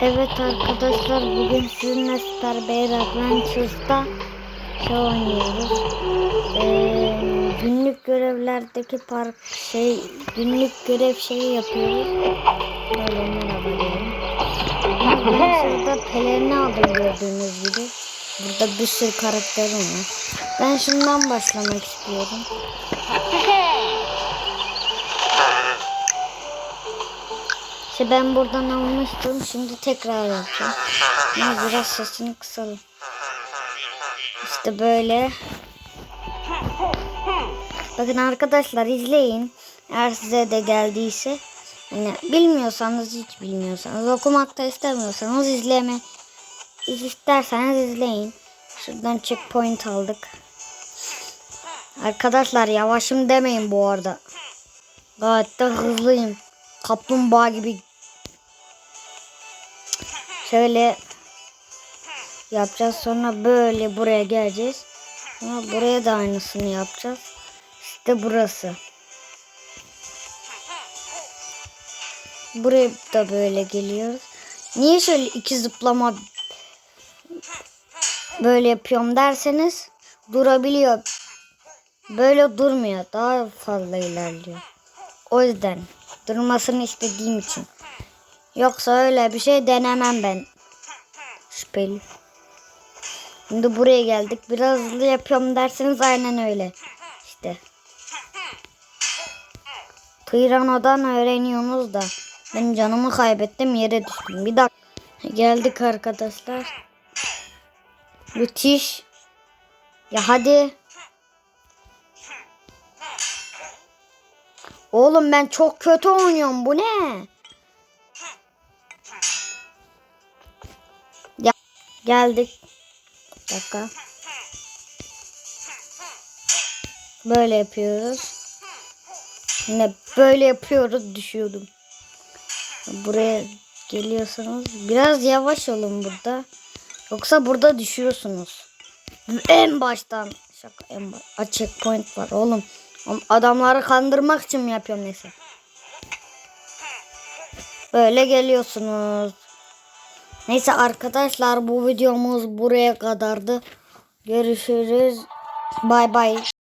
Evet arkadaşlar bugün sizinle Super Bear Adventures'da şey oynuyoruz. Ee, günlük görevlerdeki park şey günlük görev şeyi yapıyoruz. Böyle merhaba diyelim. Ben sırada pelerini aldım gördüğünüz gibi. Burada bir sürü karakterim var. Ben şundan başlamak istiyorum. İşte ben buradan almıştım. Şimdi tekrar yapacağım. Ama biraz sesini kısalım. İşte böyle. Bakın arkadaşlar izleyin. Eğer size de geldiyse. Yani bilmiyorsanız hiç bilmiyorsanız okumakta istemiyorsanız izleme isterseniz izleyin. Şuradan checkpoint aldık. Arkadaşlar yavaşım demeyin bu arada. Gayet de hızlıyım. Kaplumbağa gibi. Şöyle yapacağız. Sonra böyle buraya geleceğiz. Sonra buraya da aynısını yapacağız. İşte burası. Buraya da böyle geliyoruz. Niye şöyle iki zıplama böyle yapıyorum derseniz durabiliyor. Böyle durmuyor. Daha fazla ilerliyor. O yüzden durmasını istediğim için. Yoksa öyle bir şey denemem ben. Şüpheli. Şimdi buraya geldik. Biraz hızlı yapıyorum derseniz aynen öyle. İşte. Tirano'dan öğreniyorsunuz da. Ben canımı kaybettim yere düştüm. Bir dakika. Geldik arkadaşlar. Müthiş. Ya hadi. Oğlum ben çok kötü oynuyorum. Bu ne? Ya geldik. Bir dakika. Böyle yapıyoruz. Yine böyle yapıyoruz. Düşüyordum. Buraya geliyorsanız biraz yavaş olun burada. Yoksa burada düşüyorsunuz. En baştan şaka en baş. A, checkpoint var. Oğlum Adamları kandırmak için mi yapıyorum neyse. Böyle geliyorsunuz. Neyse arkadaşlar bu videomuz buraya kadardı. Görüşürüz. Bay bay.